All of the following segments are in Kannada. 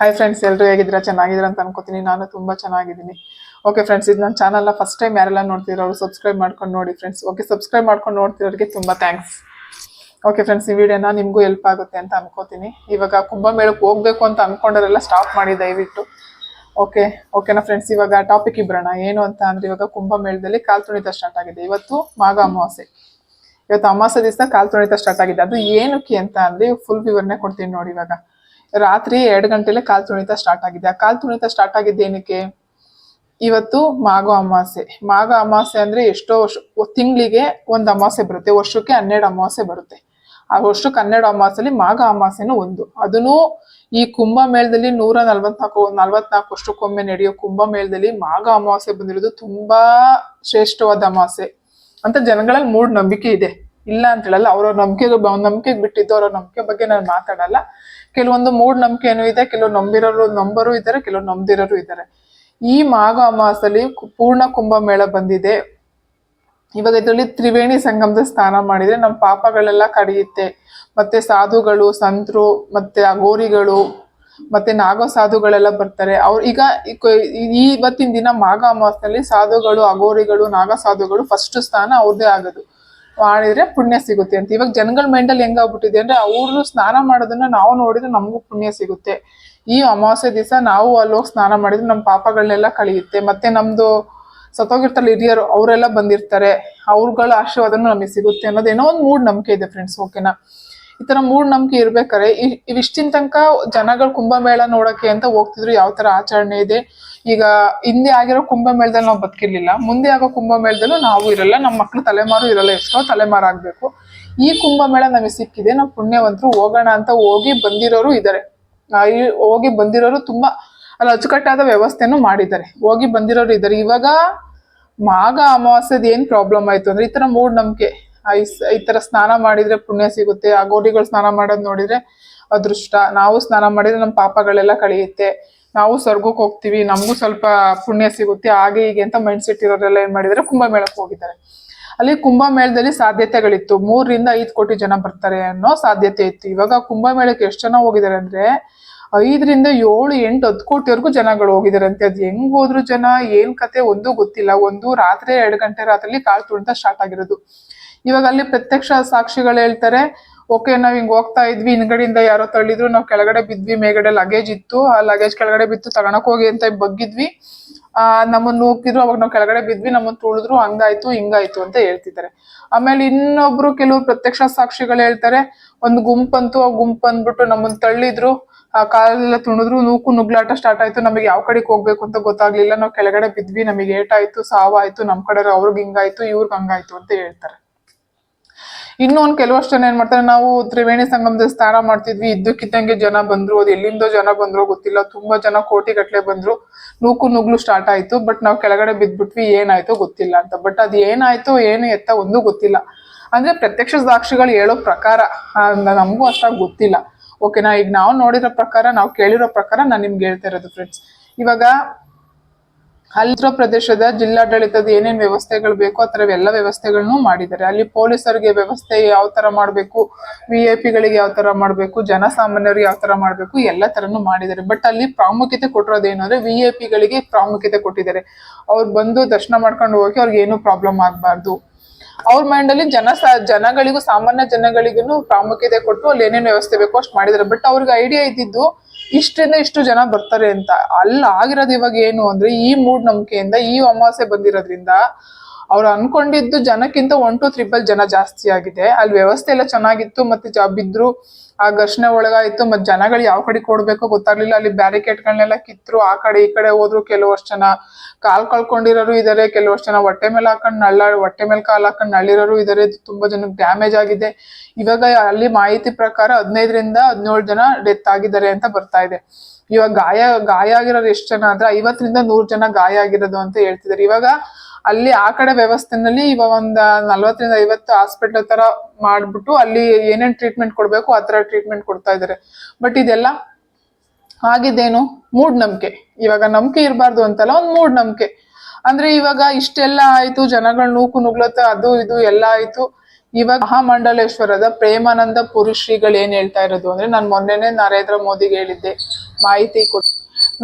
ಹಾಯ್ ಫ್ರೆಂಡ್ಸ್ ಎಲ್ಲರೂ ಹೇಗಿದ್ದೀರಾ? ಚೆನ್ನಾಗಿದ್ದೀರಾ ಅಂತ ಅನ್ಕೋತೀನಿ. ನಾನು ತುಂಬಾ ಚೆನ್ನಾಗಿದ್ದೀನಿ. ಓಕೆ ಫ್ರೆಂಡ್ಸ್ ಇದು ನನ್ನ ಚಾನಲ್ನ ಫಸ್ಟ್ ಟೈಮ್ ಯಾರೆಲ್ಲ ನೋಡ್ತಿರೋರು ಸಬ್ಸ್ಕ್ರೈಬ್ ಮಾಡ್ಕೊಂಡು ನೋಡಿ ಫ್ರೆಂಡ್ಸ್ ಓಕೆ ಸಬ್ಸ್ಕ್ರೈಬ್ ಮಾಡ್ಕೊಂಡು ನೋಡ್ತಿರೋರಿಗೆ ತುಂಬಾ ಥ್ಯಾಂಕ್ಸ್ ಓಕೆ ಫ್ರೆಂಡ್ಸ್ ಈ ವಿಡಿಯೋನ ನಿಮಗೂ ಹೆಲ್ಪ್ ಆಗುತ್ತೆ ಅಂತ ಅನ್ಕೋತೀನಿ. ಇವಾಗ ಕುಂಭಮೇಳಕ್ಕೆ ಹೋಗ್ಬೇಕು ಅಂತ ಅನ್ಕೊಂಡರೆಲ್ಲ ಸ್ಟಾಪ್ ಮಾಡಿ ದಯವಿಟ್ಟು. ಓಕೆ ಓಕೆನಾ ಫ್ರೆಂಡ್ಸ್ ಇವಾಗ ಟಾಪಿಕ್ ಇಬ್ಬರೋಣ ಏನು ಅಂತ ಅಂದರೆ, ಇವಾಗ ಕುಂಭಮೇಳದಲ್ಲಿ ಕಾಲ್ ತುಣಿತ ಸ್ಟಾರ್ಟ್ ಆಗಿದೆ. ಇವತ್ತು ಮಾಘ ಅಮಾವಾಸ್ಯೆ. ಇವತ್ತು ಅಮಾವಾಸ್ಯ ದಿವಸ ಕಾಲ್ ತುಣಿತ ಸ್ಟಾರ್ಟ್ ಆಗಿದೆ. ಅದು ಏನಕ್ಕೆ ಅಂತ ಅಂದರೆ ಫುಲ್ ವಿವರಣೆ ಕೊಡ್ತೀನಿ ನೋಡಿ ಇವಾಗ. ರಾತ್ರಿ ಎರಡು ಗಂಟೆಲೆ ಕಾಲು ತುಣಿತ ಸ್ಟಾರ್ಟ್ ಆಗಿದೆ. ಆ ಕಾಲು ತುಣಿತ ಸ್ಟಾರ್ಟ್ ಆಗಿದ್ದು ಏನಕ್ಕೆ? ಇವತ್ತು ಮಾಘ ಅಮಾವಾಸ್ಯೆ ಮಾಘ ಅಮಾವಾಸ್ಯೆ ಅಂದ್ರೆ ಎಷ್ಟೋ ವರ್ಷ, ತಿಂಗಳಿಗೆ ಒಂದು ಅಮಾವಾಸ್ಯೆ ಬರುತ್ತೆ. ವರ್ಷಕ್ಕೆ ಹನ್ನೆರಡು ಅಮಾವಾಸ್ಯೆ ಬರುತ್ತೆ. ಆ ವರ್ಷಕ್ಕೆ ಹನ್ನೆರಡು ಅಮಾವಾಸ್ಯಲ್ಲಿ ಮಾಘ ಅಮಾವಾಸ್ಯೆನೂ ಒಂದು. ಅದನ್ನು ಈ ಕುಂಭಮೇಳದಲ್ಲಿ ನೂರ ನಲ್ವತ್ನಾಲ್ಕು ನಲ್ವತ್ನಾಲ್ಕು ವರ್ಷಕ್ಕೊಮ್ಮೆ ನಡೆಯೋ ಕುಂಭಮೇಳದಲ್ಲಿ ಮಾಘ ಅಮಾವಾಸ್ಯೆ ಬಂದಿರೋದು ತುಂಬಾ ಶ್ರೇಷ್ಠವಾದ ಅಮಾವಾಸ್ಯೆ ಅಂತ ಜನಗಳಲ್ಲಿ ಮೂಢ ನಂಬಿಕೆ ಇದೆ. ಇಲ್ಲ ಅಂತ ಹೇಳಲ್ಲ. ಅವ್ರವ್ರ ನಂಬಿಕೆಗೆ ನಂಬಿಕೆಗೆ ಬಿಟ್ಟಿದ್ದು, ಅವ್ರ ನಂಬಿಕೆ ಬಗ್ಗೆ ನಾನು ಮಾತಾಡಲ್ಲ. ಕೆಲವೊಂದು ಮೂಡ್ ನಂಬಿಕೆನೂ ಇದೆ, ಕೆಲವು ನಂಬಿರೋರು ನಂಬರು ಇದ್ದಾರೆ ಕೆಲವು ನಂಬದಿರೋರು ಇದ್ದಾರೆ ಈ ಮಾಘ ಅಮಾಸಲ್ಲಿ ಪೂರ್ಣ ಪೂರ್ಣ ಕುಂಭಮೇಳ ಬಂದಿದೆ. ಇವಾಗ ಇದರಲ್ಲಿ ತ್ರಿವೇಣಿ ಸಂಗಮದ ಸ್ನಾನ ಮಾಡಿದ್ರೆ ನಮ್ಮ ಪಾಪಗಳೆಲ್ಲ ಕಡಿಯುತ್ತೆ. ಮತ್ತೆ ಸಾಧುಗಳು, ಸಂತರು, ಮತ್ತೆ ಅಗೋರಿಗಳು ಮತ್ತೆ ನಾಗ ಸಾಧುಗಳೆಲ್ಲ ಬರ್ತಾರೆ. ಅವ್ರು ಈಗ ಇವತ್ತಿನ ದಿನ ಮಾಘ ಅಮಾಸ್ನಲ್ಲಿ ಸಾಧುಗಳು ಅಗೋರಿಗಳು ನಾಗ ಸಾಧುಗಳು ಫಸ್ಟ್ ಸ್ಥಾನ ಅವ್ರದ್ದೇ ಆಗೋದು. ಮಾಡಿದ್ರೆ ಪುಣ್ಯ ಸಿಗುತ್ತೆ ಅಂತ. ಇವಾಗ ಜನಗಳ ಮೈಂಡಲ್ಲಿ ಹೆಂಗಾಗ್ಬಿಟ್ಟಿದೆ ಅಂದ್ರೆ ಅವರು ಸ್ನಾನ ಮಾಡೋದನ್ನ ನಾವು ನೋಡಿದ್ರೆ ನಮಗೂ ಪುಣ್ಯ ಸಿಗುತ್ತೆ. ಈ ಅಮಾವಾಸ್ಯೆ ದಿವಸ ನಾವು ಅಲ್ಲಿ ಹೋಗಿ ಸ್ನಾನ ಮಾಡಿದ್ರೆ ನಮ್ಮ ಪಾಪಗಳನ್ನೆಲ್ಲ ಕಳಿಯುತ್ತೆ. ಮತ್ತೆ ನಮ್ದು ಸತ್ತೋಗಿರ್ತಾರೆ ಹಿರಿಯರು, ಅವರೆಲ್ಲ ಬಂದಿರ್ತಾರೆ. ಅವ್ರಗಳ ಆಶೀರ್ವಾದನೂ ನಮಗೆ ಸಿಗುತ್ತೆ ಅನ್ನೋದೇನೋ ಒಂದು ಮೂಡ್ ನಂಬಿಕೆ ಇದೆ ಫ್ರೆಂಡ್ಸ್ ಓಕೆನಾ ಈ ತರ ಮೂಢ ನಂಬಿಕೆ ಇರ್ಬೇಕಾರೆ ಇವಿಷ್ಟಿನ ತನಕ ಜನಗಳು ಕುಂಭಮೇಳ ನೋಡಕ್ಕೆ ಅಂತ ಹೋಗ್ತಿದ್ರು, ಯಾವ ತರ ಆಚರಣೆ ಇದೆ. ಈಗ ಹಿಂದೆ ಆಗಿರೋ ಕುಂಭಮೇಳದಲ್ಲಿ ನಾವು ಬದುಕಿರ್ಲಿಲ್ಲ. ಮುಂದೆ ಆಗೋ ಕುಂಭಮೇಳದಲ್ಲೂ ನಾವು ಇರಲ್ಲ ನಮ್ಮ ಮಕ್ಳು ತಲೆಮಾರು ಇರಲ್ಲ, ಎಷ್ಟೋ ತಲೆಮಾರು ಆಗ್ಬೇಕು. ಈ ಕುಂಭಮೇಳ ನಮಗೆ ಸಿಕ್ಕಿದೆ, ನಾವು ಪುಣ್ಯವಂತರು ಹೋಗೋಣ ಅಂತ ಹೋಗಿ ಬಂದಿರೋರು ಇದ್ದಾರೆ ಹೋಗಿ ಬಂದಿರೋರು ತುಂಬಾ, ಅಲ್ಲಿ, ಅಚ್ಚುಕಟ್ಟಾದ ವ್ಯವಸ್ಥೆನೂ ಮಾಡಿದ್ದಾರೆ. ಹೋಗಿ ಬಂದಿರೋರು ಇದ್ದಾರೆ ಇವಾಗ ಮಾಗ ಅಮಾವಾಸ್ಯದ ಏನ್ ಪ್ರಾಬ್ಲಮ್ ಆಯ್ತು ಅಂದ್ರೆ, ಈ ತರ ಮೂಢನಂಬಿಕೆ ಈ ಈ ತರ ಸ್ನಾನ ಮಾಡಿದ್ರೆ ಪುಣ್ಯ ಸಿಗುತ್ತೆ, ಆ ಗೋರಿಗಳು ಸ್ನಾನ ಮಾಡೋದು ನೋಡಿದ್ರೆ ಅದೃಷ್ಟ. ನಾವು ಸ್ನಾನ ಮಾಡಿದ್ರೆ ನಮ್ಮ ಪಾಪಗಳೆಲ್ಲ ಕಳೆಯುತ್ತೆ. ನಾವು ಸ್ವರ್ಗಕ್ಕೆ ಹೋಗ್ತೀವಿ, ನಮಗೂ ಸ್ವಲ್ಪ ಪುಣ್ಯ ಸಿಗುತ್ತೆ. ಹಾಗೆ ಹೀಗೆ ಅಂತ ಮೈಂಡ್ ಸೆಟ್ ಇರೋರೆಲ್ಲ ಏನ್ ಮಾಡಿದರೆ ಕುಂಭಮೇಳಕ್ಕೆ ಹೋಗಿದ್ದಾರೆ. ಅಲ್ಲಿ ಕುಂಭಮೇಳದಲ್ಲಿ ಸಾಧ್ಯತೆಗಳಿತ್ತು. ಮೂರರಿಂದ ಐದು ಕೋಟಿ ಜನ ಬರ್ತಾರೆ ಅನ್ನೋ ಸಾಧ್ಯತೆ ಇತ್ತು. ಇವಾಗ ಕುಂಭಮೇಳಕ್ಕೆ ಎಷ್ಟು ಜನ ಹೋಗಿದ್ದಾರೆ ಅಂದ್ರೆ, ಐದರಿಂದ ಏಳು, ಎಂಟು, ಹತ್ತು ಕೋಟಿವರೆಗೂ ಜನಗಳು ಹೋಗಿದ್ದಾರೆ ಅಂತೆ. ಅದು ಹೆಂಗ್ ಹೋದ್ರು ಜನ, ಏನ್ ಕತೆ, ಒಂದು ಗೊತ್ತಿಲ್ಲ. ಒಂದು ರಾತ್ರಿ ಎರಡು ಗಂಟೆ ರಾತ್ರಿ ಕಾಲ್ ತುಳಿತ ಸ್ಟಾರ್ಟ್ ಆಗಿರೋದು. ಇವಾಗ ಅಲ್ಲಿ ಪ್ರತ್ಯಕ್ಷ ಸಾಕ್ಷಿಗಳು ಹೇಳ್ತಾರೆ ಓಕೆ ನಾವ್ ಹಿಂಗ್ ಹೋಗ್ತಾ ಇದ್ವಿ, ಹಿಂದ್ಗಡೆಯಿಂದ ಯಾರೋ ತಳ್ಳಿದ್ರು, ನಾವ್ ಕೆಳಗಡೆ ಬಿದ್ವಿ ಮೇಗಡೆ ಲಗೇಜ್ ಇತ್ತು, ಆ ಲಗೇಜ್ ಕೆಳಗಡೆ ಬಿತ್ತು, ತಗೊಳಕ್ ಹೋಗಿ ಅಂತ ಬಗ್ಗಿದ್ವಿ. ಆ ನಮ್ಮನ್ನ ನೂಕಿದ್ರು, ಅವಾಗ ನಾವು ಕೆಳಗಡೆ ಬಿದ್ವಿ ನಮ್ಮನ್ನ ತುಳಿದ್ರು, ಹಂಗಾಯ್ತು, ಹಿಂಗಾಯ್ತು ಅಂತ ಹೇಳ್ತಿದ್ದಾರೆ. ಆಮೇಲೆ ಇನ್ನೊಬ್ರು ಕೆಲವು ಪ್ರತ್ಯಕ್ಷ ಸಾಕ್ಷಿಗಳು ಹೇಳ್ತಾರೆ, ಒಂದು ಗುಂಪಂತು ಆ ಗುಂಪು ಅಂದ್ಬಿಟ್ಟು ನಮ್ಮನ್ನ ತಳ್ಳಿದ್ರು, ಆ ಕಾಲೆಲ್ಲ ತುಣಿದ್ರು ನೂಕು ನುಗ್ಲಾಟ ಸ್ಟಾರ್ಟ್ ಆಯ್ತು, ನಮಗೆ ಯಾವ ಕಡೆಗೆ ಹೋಗ್ಬೇಕು ಅಂತ ಗೊತ್ತಾಗ್ಲಿಲ್ಲ, ನಾವು ಕೆಳಗಡೆ ಬಿದ್ವಿ, ನಮಗೆ ಏಟಾಯ್ತು, ಸಾವಾಯ್ತು, ನಮ್ ಕಡೆ ಅವ್ರಿಗೆ ಹಿಂಗಾಯ್ತು, ಇವ್ರಿಗೆ ಹಂಗಾಯ್ತು ಅಂತ ಹೇಳ್ತಾರೆ. ಇನ್ನೂ ಒಂದು ಕೆಲವಷ್ಟು ಜನ ಏನ್ ಮಾಡ್ತಾರೆ, ನಾವು ತ್ರಿವೇಣಿ ಸಂಗಮದಲ್ಲಿ ಸ್ನಾನ ಮಾಡ್ತಿದ್ವಿ, ಇದ್ದಕ್ಕಿದ್ದಂಗೆ ಜನ ಬಂದ್ರು, ಅದು ಎಲ್ಲಿಂದೋ ಜನ ಬಂದ್ರು ಗೊತ್ತಿಲ್ಲ, ತುಂಬಾ ಜನ ಕೋಟಿ ಗಟ್ಲೆ ಬಂದ್ರು, ನೂಕು ನುಗ್ಲು ಸ್ಟಾರ್ಟ್ ಆಯ್ತು ಬಟ್ ನಾವು ಕೆಳಗಡೆ ಬಿದ್ಬಿಟ್ವಿ, ಏನಾಯ್ತು ಗೊತ್ತಿಲ್ಲ ಅಂತ. ಬಟ್ ಅದು ಏನಾಯ್ತು, ಏನು ಎತ್ತ ಒಂದು ಗೊತ್ತಿಲ್ಲ. ಅಂದ್ರೆ ಪ್ರತ್ಯಕ್ಷ ಸಾಕ್ಷಿಗಳು ಹೇಳೋ ಪ್ರಕಾರ ನಮಗೂ ಅಷ್ಟಾಗಿ ಗೊತ್ತಿಲ್ಲ. ಓಕೆನಾ ಈಗ ನಾವು ನೋಡಿರೋ ಪ್ರಕಾರ, ನಾವು ಕೇಳಿರೋ ಪ್ರಕಾರ ನಾನು ನಿಮ್ಗೆ ಹೇಳ್ತಾ ಇರೋದು ಫ್ರೆಂಡ್ಸ್ ಇವಾಗ ಅಲ್ಲಿರೋ ಪ್ರದೇಶದ ಜಿಲ್ಲಾಡಳಿತದ ಏನೇನ್ ವ್ಯವಸ್ಥೆಗಳು ಬೇಕೋ ಆ ಥರ ಎಲ್ಲ ವ್ಯವಸ್ಥೆಗಳನ್ನು ಮಾಡಿದ್ದಾರೆ. ಅಲ್ಲಿ ಪೊಲೀಸರಿಗೆ ವ್ಯವಸ್ಥೆ ಯಾವ ತರ ಮಾಡಬೇಕು ವಿ ಐ ಪಿಗಳಿಗೆ ಯಾವ ತರ ಮಾಡಬೇಕು, ಜನಸಾಮಾನ್ಯರಿಗೆ ಯಾವ ತರ ಮಾಡಬೇಕು, ಎಲ್ಲ ತರನು ಮಾಡಿದ್ದಾರೆ. ಬಟ್ ಅಲ್ಲಿ ಪ್ರಾಮುಖ್ಯತೆ ಕೊಟ್ಟಿರೋದೇನು ಅಂದ್ರೆ ವಿ ಐ ಪಿಗಳಿಗೆ ಪ್ರಾಮುಖ್ಯತೆ ಕೊಟ್ಟಿದ್ದಾರೆ. ಅವ್ರು ಬಂದು ದರ್ಶನ ಮಾಡ್ಕೊಂಡು ಹೋಗಿ ಅವ್ರಿಗೆ ಏನು ಪ್ರಾಬ್ಲಮ್ ಆಗಬಾರ್ದು. ಅವ್ರ ಮೈಂಡ್ ಅಲ್ಲಿ ಜನ ಜನಗಳಿಗೂ, ಸಾಮಾನ್ಯ ಜನಗಳಿಗೂ ಪ್ರಾಮುಖ್ಯತೆ ಕೊಟ್ಟು ಅಲ್ಲಿ ಏನೇನು ವ್ಯವಸ್ಥೆ ಬೇಕೋ ಅಷ್ಟು ಮಾಡಿದ್ದಾರೆ ಬಟ್ ಅವ್ರಿಗೆ ಐಡಿಯಾ ಇದ್ದಿದ್ದು ಇಷ್ಟರಿಂದ ಇಷ್ಟು ಜನ ಬರ್ತಾರೆ ಅಂತ. ಅಲ್ಲಿ ಆಗಿರೋದು ಇವಾಗ ಏನು ಅಂದ್ರೆ ಈ ಮೂಢನಂಬಿಕೆಯಿಂದ, ಈ ಅಮಾವಾಸ್ಯೆ ಬಂದಿರೋದ್ರಿಂದ ಅವ್ರು ಅನ್ಕೊಂಡಿದ್ದು ಜನಕ್ಕಿಂತ ಒನ್ ಟು ತ್ರಿಬಲ್ ಜನ ಜಾಸ್ತಿ ಆಗಿದೆ. ಅಲ್ಲಿ ವ್ಯವಸ್ಥೆ ಎಲ್ಲ ಚೆನ್ನಾಗಿತ್ತು, ಮತ್ತೆ ಜಾಬ್ ಬಿದ್ರು ಆ ಘರ್ಷಣೆ ಒಳಗಾಯಿತು, ಮತ್ತೆ ಜನಗಳು ಯಾವ ಕಡೆ ಕೊಡ್ಬೇಕು ಗೊತ್ತಾಗ್ಲಿಲ್ಲ. ಅಲ್ಲಿ ಬ್ಯಾರಿಕೇಡ್ಗಳನ್ನೆಲ್ಲ ಕಿತ್ರು, ಆ ಕಡೆ ಈ ಕಡೆ ಹೋದ್ರು ಕೆಲವಷ್ಟು ಜನ ಕಾಲ್ ಕಳ್ಕೊಂಡಿರೋರು ಇದಾರೆ, ಕೆಲವಷ್ಟು ಜನ ಹೊಟ್ಟೆ ಮೇಲೆ ಹಾಕೊಂಡು ನಳ್ಳ, ಹೊಟ್ಟೆ ಮೇಲೆ ಕಾಲ್ ಹಾಕೊಂಡ್ ನಳ್ಳಿರೋರು ಇದಾರೆ ತುಂಬಾ ಜನಕ್ಕೆ ಡ್ಯಾಮೇಜ್ ಆಗಿದೆ. ಇವಾಗ ಅಲ್ಲಿ ಮಾಹಿತಿ ಪ್ರಕಾರ ಹದಿನೈದರಿಂದ ಹದಿನೇಳು ಜನ ಡೆತ್ ಆಗಿದ್ದಾರೆ ಅಂತ ಬರ್ತಾ ಇದೆ. ಇವಾಗ ಗಾಯ ಗಾಯ ಆಗಿರೋರು ಎಷ್ಟು ಜನ ಅಂದ್ರೆ ಐವತ್ತರಿಂದ ನೂರು ಜನ ಗಾಯ ಆಗಿರೋದು ಅಂತ ಹೇಳ್ತಿದ್ದಾರೆ ಇವಾಗ ಅಲ್ಲಿ ಆ ಕಡೆ ವ್ಯವಸ್ಥೆನಲ್ಲಿ ಇವಾಗ ಒಂದ್ ನಲ್ವತ್ತರಿಂದ ಐವತ್ತು ಹಾಸ್ಪಿಟಲ್ ತರ ಮಾಡ್ಬಿಟ್ಟು ಅಲ್ಲಿ ಏನೇನ್ ಟ್ರೀಟ್ಮೆಂಟ್ ಕೊಡ್ಬೇಕು, ಆ ತರ ಟ್ರೀಟ್ಮೆಂಟ್ ಕೊಡ್ತಾ ಇದಾರೆ. ಬಟ್ ಇದೆಲ್ಲ ಆಗಿದ್ದೇನು? ಮೂಢನಂಬಿಕೆ. ಇವಾಗ ನಂಬಿಕೆ ಇರಬಾರ್ದು ಅಂತಲ್ಲ, ಒಂದ್ ಮೂಢನಂಬಿಕೆ. ಅಂದ್ರೆ ಇವಾಗ ಇಷ್ಟೆಲ್ಲ ಆಯ್ತು, ಜನಗಳ ನೂಕು ನುಗ್ಲತ್ತ, ಅದು ಇದು ಎಲ್ಲ ಆಯ್ತು. ಇವಾಗ ಮಹಾಮಂಡಲೇಶ್ವರದ ಪ್ರೇಮಾನಂದ ಪುರಿ ಶ್ರೀಗಳು ಏನ್ ಹೇಳ್ತಾ ಇರೋದು ಅಂದ್ರೆ, ನಾನು ಮೊನ್ನೆನೆ ನರೇಂದ್ರ ಮೋದಿಗೆ ಹೇಳಿದ್ದೆ. ಮಾಹಿತಿ ಕೊಟ್ಟು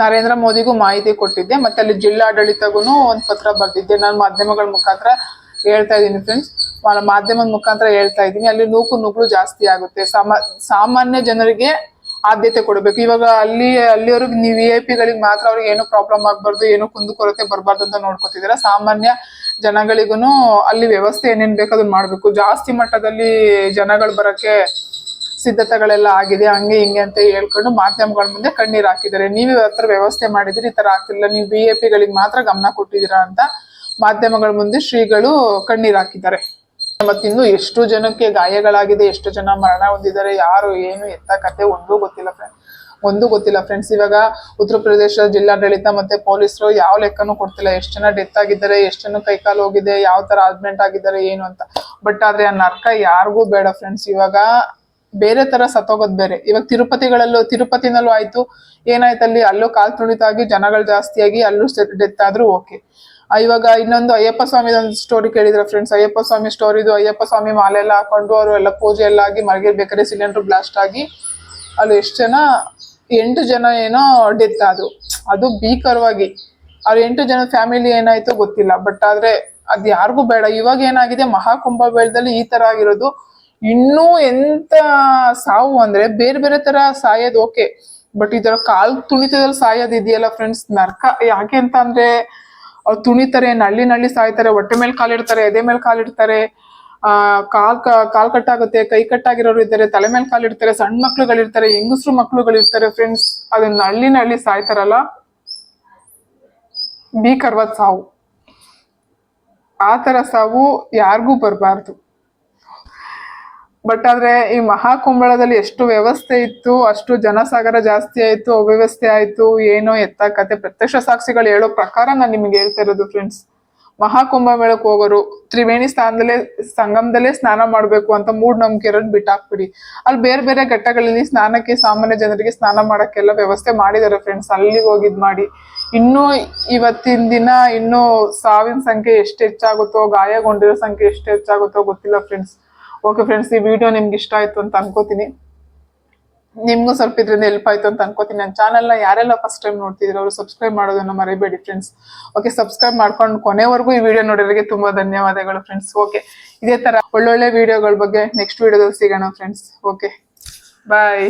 ನರೇಂದ್ರ ಮೋದಿಗೂ ಮಾಹಿತಿ ಕೊಟ್ಟಿದ್ದೆ, ಮತ್ತೆ ಅಲ್ಲಿ ಜಿಲ್ಲಾಡಳಿತಗೂ ಒಂದು ಪತ್ರ ಬರೆದಿದ್ದೆ. ನಾನು ಮಾಧ್ಯಮಗಳ ಮುಖಾಂತರ ಹೇಳ್ತಾ ಇದ್ದೀನಿ ಫ್ರೆಂಡ್ಸ್ ಮಾಧ್ಯಮದ ಮುಖಾಂತರ ಹೇಳ್ತಾ ಇದ್ದೀನಿ. ಅಲ್ಲಿ ನೂಕು ನುಗ್ಳು ಜಾಸ್ತಿ ಆಗುತ್ತೆ. ಸಾಮಾ, ಸಾಮಾನ್ಯ ಜನರಿಗೆ ಆದ್ಯತೆ ಕೊಡಬೇಕು. ಇವಾಗ ಅಲ್ಲಿ ಅಲ್ಲಿವರೆಗೆ ನೀವು ವಿ ಐ ಪಿಗಳಿಗೆ ಮಾತ್ರ ಅವ್ರಿಗೆ ಏನು ಪ್ರಾಬ್ಲಮ್ ಆಗಬಾರ್ದು, ಏನು ಕುಂದುಕೊರತೆ ಬರಬಾರ್ದು ಅಂತ ನೋಡ್ಕೊತಿದ್ದೀರಾ? ಸಾಮಾನ್ಯ ಜನಗಳಿಗೂ ಅಲ್ಲಿ ವ್ಯವಸ್ಥೆ ಏನೇನು ಬೇಕು ಅದನ್ನ ಮಾಡಬೇಕು. ಜಾಸ್ತಿ ಮಟ್ಟದಲ್ಲಿ ಜನಗಳು ಬರಕ್ಕೆ ಸಿದ್ಧತೆಗಳೆಲ್ಲ ಆಗಿದೆ, ಹಂಗೆ ಹಿಂಗೆ ಅಂತ ಹೇಳ್ಕೊಂಡು ಮಾಧ್ಯಮಗಳ ಮುಂದೆ ಕಣ್ಣೀರ್ ಹಾಕಿದ್ದಾರೆ. ನೀವು ಹತ್ರ ವ್ಯವಸ್ಥೆ ಮಾಡಿದ್ರೆ ಈ ತರ ಆಗ್ತಿಲ್ಲ. ನೀವು ಬಿ ಎ ಪಿಗಳಿಗೆ ಮಾತ್ರ ಗಮನ ಕೊಟ್ಟಿದ್ದೀರಾ ಅಂತ ಮಾಧ್ಯಮಗಳ ಮುಂದೆ ಶ್ರೀಗಳು ಕಣ್ಣೀರ್ ಹಾಕಿದ್ದಾರೆ. ಮತ್ತಿನ್ನು ಎಷ್ಟು ಜನಕ್ಕೆ ಗಾಯಗಳಾಗಿದೆ, ಎಷ್ಟು ಜನ ಮರಣ ಹೊಂದಿದ್ದಾರೆ, ಯಾರು, ಏನು, ಎತ್ತ ಕತೆ, ಒಂದೂ ಗೊತ್ತಿಲ್ಲ ಫ್ರೆಂಡ್ ಒಂದು ಗೊತ್ತಿಲ್ಲ ಫ್ರೆಂಡ್ಸ್ ಇವಾಗ ಉತ್ತರ ಪ್ರದೇಶ ಜಿಲ್ಲಾಡಳಿತ ಮತ್ತೆ ಪೊಲೀಸರು ಯಾವ ಲೆಕ್ಕನೂ ಕೊಡ್ತಿಲ್ಲ. ಎಷ್ಟು ಜನ ಡೆತ್ ಆಗಿದ್ದಾರೆ, ಎಷ್ಟು ಜನ ಕೈಕಾಲು ಹೋಗಿದೆ, ಯಾವ ತರ ಆಕ್ಸಿಡೆಂಟ್ ಆಗಿದ್ದಾರೆ, ಏನು ಅಂತ. ಬಟ್ ಆದ್ರೆ ಆ ನರ್ಕ ಯಾರಿಗೂ ಬೇಡ ಫ್ರೆಂಡ್ಸ್ ಇವಾಗ ಬೇರೆ ತರ ಸತ್ತೋಗೋದ್ ಬೇರೆ. ಇವಾಗ ತಿರುಪತಿಗಳಲ್ಲೂ, ತಿರುಪತಿನಲ್ಲೂ ಆಯ್ತು. ಏನಾಯ್ತು ಅಲ್ಲಿ? ಅಲ್ಲೂ ಕಾಲ್ ತುಳಿತಾಗಿ, ಜನಗಳು ಜಾಸ್ತಿಯಾಗಿ ಅಲ್ಲೂ ಡೆತ್ ಆದ್ರೂ ಓಕೆ. ಇವಾಗ ಇನ್ನೊಂದು ಅಯ್ಯಪ್ಪ ಸ್ವಾಮಿ ಒಂದು ಸ್ಟೋರಿ ಕೇಳಿದ್ರೆ ಫ್ರೆಂಡ್ಸ್ ಅಯ್ಯಪ್ಪ ಸ್ವಾಮಿ ಸ್ಟೋರಿದು ಅಯ್ಯಪ್ಪ ಸ್ವಾಮಿ ಮಾಲೆ ಎಲ್ಲ ಹಾಕೊಂಡು ಅವರು ಎಲ್ಲ ಪೂಜೆ ಎಲ್ಲ ಆಗಿ ಮಲಗಿರ್ಬೇಕಾದ್ರೆ ಸಿಲಿಂಡರ್ ಬ್ಲಾಸ್ಟ್ ಆಗಿ ಅಲ್ಲಿ ಎಷ್ಟು ಜನ? ಎಂಟು ಜನ ಏನೋ ಡೆತ್ ಆದ್ರು. ಅದು ಭೀಕರವಾಗಿ. ಅವ್ರ ಎಂಟು ಜನ ಫ್ಯಾಮಿಲಿ ಏನಾಯ್ತು ಗೊತ್ತಿಲ್ಲ. ಬಟ್ ಆದ್ರೆ ಅದ್ ಯಾರಿಗೂ ಬೇಡ. ಇವಾಗ ಏನಾಗಿದೆ? ಮಹಾಕುಂಭಮೇಳದಲ್ಲಿ ಈ ತರ ಆಗಿರೋದು. ಇನ್ನೂ ಎಂತ ಸಾವು ಅಂದ್ರೆ ಬೇರೆ ಬೇರೆ ತರ ಸಾಯೋದು ಓಕೆ ಬಟ್ ಇದರ ಕಾಲ್ ತುಣಿತದಲ್ಲಿ ಸಾಯೋದು ಇದೆಯಲ್ಲ ಫ್ರೆಂಡ್ಸ್ ನರ್ಕ ಯಾಕೆ ಅಂತ ಅಂದ್ರೆ ಅವ್ರು ತುಣಿತಾರೆ, ನಳ್ಳಿ ನಳ್ಳಿ ಸಾಯ್ತಾರೆ, ಹೊಟ್ಟೆ ಮೇಲೆ ಕಾಲಿಡ್ತಾರೆ ಎದೆ ಮೇಲೆ ಕಾಲಿಡ್ತಾರೆ ಆ, ಕಾಲ್ ಕಾಲ್ ಕಟ್ಟಾಗುತ್ತೆ ಕೈ ಕಟ್ಟಾಗಿರೋರು ಇದ್ದಾರೆ, ತಲೆ ಮೇಲೆ ಕಾಲಿಡ್ತಾರೆ ಸಣ್ಣ ಮಕ್ಳುಗಳಿರ್ತಾರೆ ಹೆಂಗಸ್ರು ಮಕ್ಳುಗಳಿರ್ತಾರೆ ಫ್ರೆಂಡ್ಸ್ ಅದನ್ನ ನಳ್ಳಿ ನಳ್ಳಿ ಸಾಯ್ತಾರಲ್ಲ, ಭೀಕರವಾದ ಸಾವು. ಆ ತರ ಸಾವು ಯಾರಿಗೂ ಬರಬಾರ್ದು. ಬಟ್ ಆದ್ರೆ ಈ ಮಹಾಕುಂಬಳದಲ್ಲಿ ಎಷ್ಟು ವ್ಯವಸ್ಥೆ ಇತ್ತು, ಅಷ್ಟು ಜನಸಾಗರ ಜಾಸ್ತಿ ಆಯ್ತು, ಅವ್ಯವಸ್ಥೆ ಆಯ್ತು, ಏನೋ ಎತ್ತ ಕತೆ. ಪ್ರತ್ಯಕ್ಷ ಸಾಕ್ಷಿಗಳು ಹೇಳೋ ಪ್ರಕಾರ ನಾನು ನಿಮ್ಗೆ ಹೇಳ್ತಾ ಇರೋದು ಫ್ರೆಂಡ್ಸ್ ಮಹಾಕುಂಭ ಮೇಳಕ್ಕೆ ಹೋಗೋರು, ತ್ರಿವೇಣಿ ಸ್ಥಾನದಲ್ಲೇ, ಸಂಗಮದಲ್ಲೇ ಸ್ನಾನ ಮಾಡಬೇಕು ಅಂತ ಮೂಢನಂಬಿಕೆ ಇರೋದು ಬಿಟ್ಟಾಕ್ಬಿಡಿ. ಅಲ್ಲಿ ಬೇರೆ ಬೇರೆ ಘಟ್ಟಗಳಲ್ಲಿ ಸ್ನಾನಕ್ಕೆ ಸಾಮಾನ್ಯ ಜನರಿಗೆ ಸ್ನಾನ ಮಾಡೋಕ್ಕೆಲ್ಲ ವ್ಯವಸ್ಥೆ ಮಾಡಿದ್ದಾರೆ ಫ್ರೆಂಡ್ಸ್ ಅಲ್ಲಿಗೆ ಹೋಗಿದ್ ಮಾಡಿ. ಇನ್ನೂ ಇವತ್ತಿನ ದಿನ ಇನ್ನೂ ಸಾವಿನ ಸಂಖ್ಯೆ ಎಷ್ಟು ಹೆಚ್ಚಾಗುತ್ತೋ, ಗಾಯಗೊಂಡಿರೋ ಸಂಖ್ಯೆ ಎಷ್ಟು ಹೆಚ್ಚಾಗುತ್ತೋ ಗೊತ್ತಿಲ್ಲ ಫ್ರೆಂಡ್ಸ್ ಓಕೆ ಫ್ರೆಂಡ್ಸ್ ಈ ವಿಡಿಯೋ ನಿಮ್ಗೆ ಇಷ್ಟ ಆಯ್ತು ಅಂತ ಅನ್ಕೋತೀನಿ. ನಿಮ್ಗೂ ಸ್ವಲ್ಪ ಇದರಿಂದ ಹೆಲ್ಪ್ ಆಯ್ತು ಅಂತ ಅನ್ಕೋತೀನಿ. ನನ್ನ ಚಾನಲ್ನ ಯಾರೆಲ್ಲ ಫಸ್ಟ್ ಟೈಮ್ ನೋಡ್ತಿದ್ರು ಅವರು ಸಬ್ಸ್ಕ್ರೈಬ್ ಮಾಡೋದನ್ನ ಮರಿಬೇಡಿ ಫ್ರೆಂಡ್ಸ್ ಓಕೆ ಸಬ್ಸ್ಕ್ರೈಬ್ ಮಾಡ್ಕೊಂಡು ಕೊನೆವರೆಗೂ ಈ ವಿಡಿಯೋ ನೋಡೋರಿಗೆ ತುಂಬಾ ಧನ್ಯವಾದಗಳು ಫ್ರೆಂಡ್ಸ್ ಓಕೆ ಇದೇ ತರ ಒಳ್ಳೊಳ್ಳೆ ವಿಡಿಯೋಗಳ ಬಗ್ಗೆ ನೆಕ್ಸ್ಟ್ ವಿಡಿಯೋದಲ್ಲಿ ಸಿಗೋಣ ಫ್ರೆಂಡ್ಸ್ ಓಕೆ ಬಾಯ್